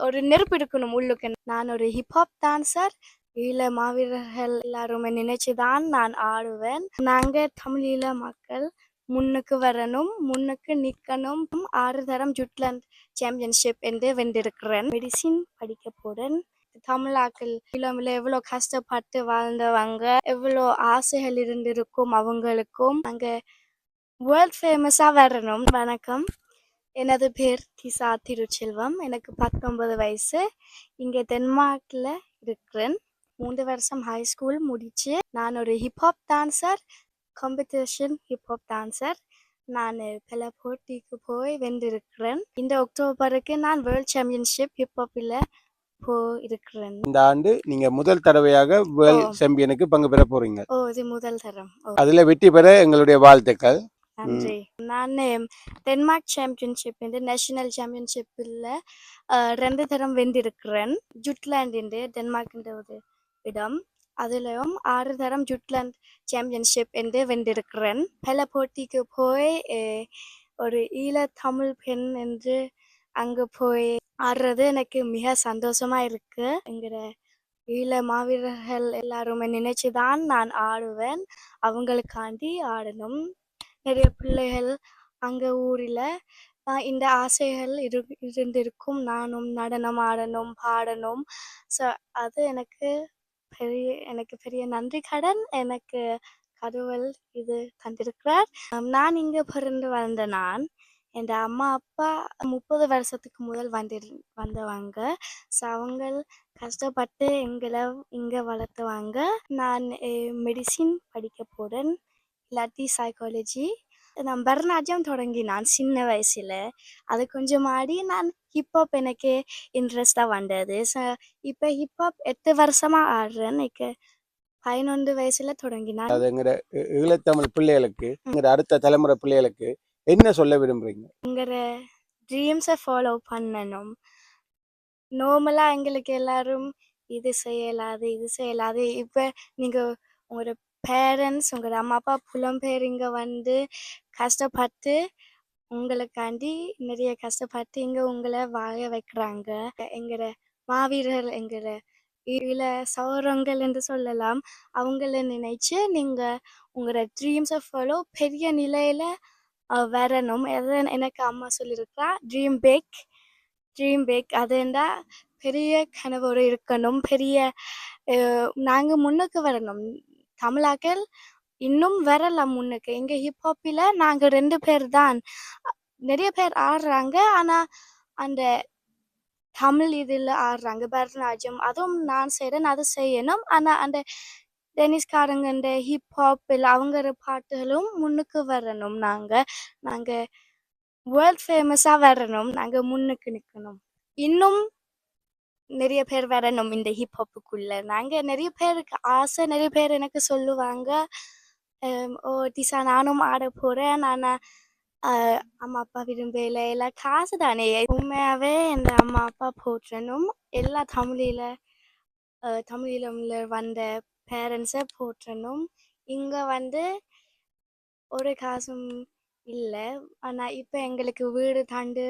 ஒரு நெருப்பு இருக்கணும் உள்ளுக்கு. நான் ஒரு ஹிப்ஹாப் டான்சர் ஈழ மாவீரர்கள் எல்லாருமே நினைச்சுதான் நான் ஆடுவேன். நாங்க தமிழீழ மக்கள் முன்னுக்கு வரணும் முன்னுக்கு நிற்கணும் ஆறு தரம் ஜுட்லாண்ட் சாம்பியன்ஷிப் என்று வென்றிருக்கிறேன். மெடிசின் படிக்க போறேன் தமிழாக்கள் இளமில் எவ்வளோ கஷ்டப்பட்டு வாழ்ந்தவங்க எவ்வளோ ஆசைகள் இருந்திருக்கும் அவங்களுக்கும். அங்கே வேர்ல்ட் ஃபேமஸாக வரணும். வணக்கம். எனது பேர் திசா திருச்செல்வம். எனக்கு பத்தொன்பது வயசு. இங்கே டென்மார்க்கில் இருக்கிறேன். மூன்று வருஷம் ஹை ஸ்கூல் முடிச்சு நான் ஒரு hip hop dancer competition hip hop dancer நான் பல போட்டிக்கு போய் வென்றிருக்கிறேன். இந்த அக்டோபருக்கு நான் வேர்ல்ட் சாம்பியன்ஷிப் ஹிப்ஹாப்பில் போய் இருக்கிறேன் இந்த ஆண்டு நீங்க முதல் தடவையாக வேர்ல்ட். சாம்பியனுக்கு பங்கு பெற போறீங்க. ஓ இது முதல் தரம். அதுல வெற்றி பெற எங்களுடைய வாழ்த்துக்கள். நன்றி. நான் டென்மார்க் சாம்பியன்ஷிப் இந்த நேஷனல் சாம்பியன்ஷிப்பில் ரெண்டு தரம் வென்றிருக்கிறேன். ஜுட்லாண்ட் டென்மார்க்ன்ற ஒரு இடம். அதுலயும் ஆறு தரம் ஜுட்லாண்ட் சாம்பியன்ஷிப் என்று வென்றிருக்கிறேன். பல போட்டிக்கு போய் ஒரு ஈழ தமிழ் பெண் என்று அங்கு போய் ஆடுறது எனக்கு மிக சந்தோஷமா இருக்கு. எங்கிற ஈழ மாவீரர்கள் எல்லாருமே நினைச்சுதான் நான் ஆடுவேன். அவங்களுக்காண்டி ஆடணும். நிறைய பிள்ளைகள் அங்கே ஊரில் இந்த ஆசைகள் இரு இருந்திருக்கும். நானும் நடனம் ஆடணும் பாடணும். ஸோ அது எனக்கு பெரிய எனக்கு பெரிய நன்றி. கடன் எனக்கு கடவுள் இது தந்திருக்கிறார். நான் இங்கே பிறந்து வந்த நான் என் அம்மா அப்பா முப்பது வருஷத்துக்கு முதல் வந்து வந்தவங்க. ஸோ அவங்க கஷ்டப்பட்டு எங்களை இங்கே வளர்த்துவாங்க. நான் மெடிசின் படிக்க போகிறேன் இல்லாட்டி சைக்காலஜி நான் பரதநாட்டியம் தொடங்கினான் சின்ன வயசில் அது கொஞ்சம் ஆடி நான் ஹிப்ஹாப் எனக்கு இன்ட்ரெஸ்டாக வந்தது. ஸோ இப்போ ஹிப்ஹாப் எட்டு வருஷமாக ஆடுறேன் எனக்கு பதினொன்று வயசில் தொடங்கினான். அது எங்கிற ஈ- ஈழத்தமிழ் பிள்ளைகளுக்கு அடுத்த தலைமுறை பிள்ளைகளுக்கு என்ன சொல்ல விரும்புறீங்க? எங்கிற ட்ரீம்ஸை ஃபாலோ பண்ணணும். நார்மலாக எங்களுக்கு எல்லாரும் இது செய்யலாது இது செய்யலாது. இப்போ நீங்கள் உங்களோட பேரண்ட்ஸ் உங்களோட அம்மா அப்பா புலம்பெயர் இங்கே வந்து கஷ்டப்பட்டு உங்களுக்காண்டி நிறைய கஷ்டப்பட்டு இங்கே உங்களை வாழ வைக்கிறாங்க. எங்கிற மாவீரர் எங்கிற இதில் சௌரங்கள் என்று சொல்லலாம் அவங்கள நினைச்சு நீங்கள் உங்களோட ட்ரீம்ஸை ஃபாலோ பெரிய நிலையில் வரணும். எதை எனக்கு அம்மா சொல்லியிருக்கா? ட்ரீம் பேக் ட்ரீம் பேக் அதுண்டா பெரிய கனவோடு இருக்கணும். பெரிய நாங்கள் முன்னுக்கு வரணும். தமிழாக்கள் இன்னும் வரலாம் முன்னுக்கு. எங்க ஹிப்ஹாப்பில் நாங்கள் ரெண்டு பேர் தான். நிறைய பேர் ஆடுறாங்க. ஆனால் அந்த தமிழ் இதில் ஆடுறாங்க. பரதநாட்டியம் அதுவும் நான் செய்கிறேன் அது செய்யணும். ஆனால் அந்த டென்னிஸ்காரங்க இந்த ஹிப்ஹாப் இல்லை அவங்க பாட்டுகளும் முன்னுக்கு வரணும். நாங்கள் நாங்கள் வேர்ல்ட் ஃபேமஸாக வரணும். நாங்கள் முன்னுக்கு நிற்கணும் இன்னும் நிறைய பேர் வரணும் இந்த ஹிப்ஹாப்புக்குள்ள நாங்கள் நிறைய பேருக்கு ஆசை நிறைய பேர் எனக்கு சொல்லுவாங்க. ஓ டிசா நானும் ஆட போகிறேன் நான் அம்மா அப்பா விரும்பல எல்லாம் காசு தானே. உண்மையாகவே இந்த அம்மா அப்பா போற்றணும். எல்லா தமிழில் தமிழில் வந்த பேரண்ட்ஸை போற்றணும். இங்கே வந்து ஒரு காசும் இல்லை. ஆனால் இப்போ எங்களுக்கு வீடு தாண்டு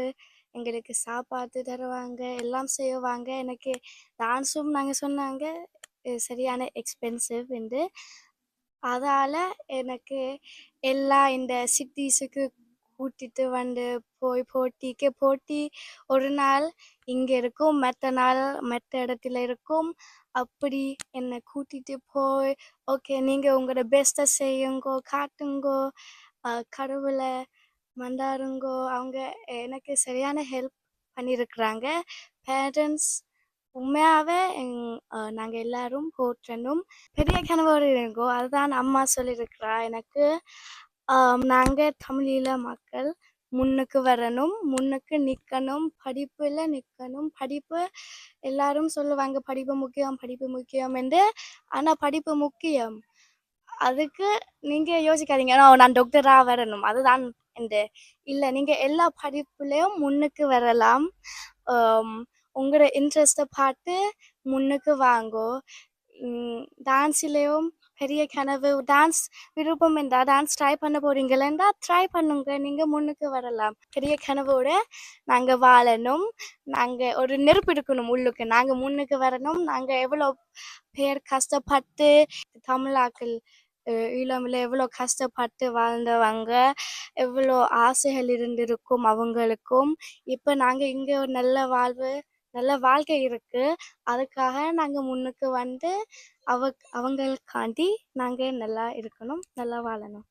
எங்களுக்கு சாப்பாடு தருவாங்க எல்லாம் செய்வாங்க. எனக்கு டான்ஸும் நாங்கள் சொன்னாங்க. சரியான எக்ஸ்பென்சிவ் என்று அதால் எனக்கு எல்லா இந்த சிட்டிஸுக்கு கூட்டிட்டு வந்து போய் போட்டிக்கு போட்டி ஒரு நாள் இங்கே இருக்கும் மற்ற நாள் மற்ற இடத்துல இருக்கும். அப்படி என்னை கூட்டிட்டு போய் ஓகே நீங்கள் உங்களோட பெஸ்ட்டை செய்யுங்கோ காட்டுங்கோ. கடவுளை மண்டாருங்கோ அவங்க எனக்கு சரியான ஹெல்ப் பண்ணியிருக்கிறாங்க பேரண்ட்ஸ் உண்மையாகவே எங் நாங்கள் எல்லாரும் போற்றணும். பெரிய கனவோடு இருக்கோ அதுதான் அம்மா சொல்லியிருக்கிறா எனக்கு நாங்கள் தமிழீழ மக்கள் முன்னுக்கு வரணும். முன்னுக்கு நிற்கணும் படிப்பில் நிற்கணும் படிப்பு எல்லாரும் சொல்லுவாங்க படிப்பு முக்கியம் படிப்பு முக்கியம் என்று. ஆனால் படிப்பு முக்கியம். அதுக்கு நீங்கள் யோசிக்காதீங்க. நான் டாக்டராக வரணும். அதுதான் என்று இல்லை நீங்கள் எல்லா படிப்புலேயும் முன்னுக்கு வரலாம். உங்களோட இன்ட்ரெஸ்ட்டை பார்த்து முன்னுக்கு வாங்கோ. டான்ஸ்லேயும் பெரிய கனவு டான்ஸ் விருப்பம் இருந்தால் டான்ஸ் ட்ரை பண்ண போறீங்களா ட்ரை பண்ணுங்க. நீங்கள் முன்னுக்கு வரலாம். பெரிய கனவோட நாங்கள் வாழணும். நாங்கள் ஒரு நெருப்பு இருக்கணும் உள்ளுக்கு. நாங்கள் முன்னுக்கு வரணும். நாங்கள் எவ்வளோ பேர் கஷ்டப்பட்டு தமிழாக்கள் ஈழமில் எவ்வளோ கஷ்டப்பட்டு வாழ்ந்தவங்க எவ்வளோ ஆசைகள் இருந்திருக்கும் அவங்களுக்கும். இப்போ நாங்கள் இங்கே ஒரு நல்ல வாழ்வு நல்ல வாழ்க்கை இருக்கு. அதுக்காக நாங்கள் முன்னுக்கு வந்து அவ அவங்களுக்காண்டி நாங்கள் நல்லா இருக்கணும் நல்லா வாழணும்.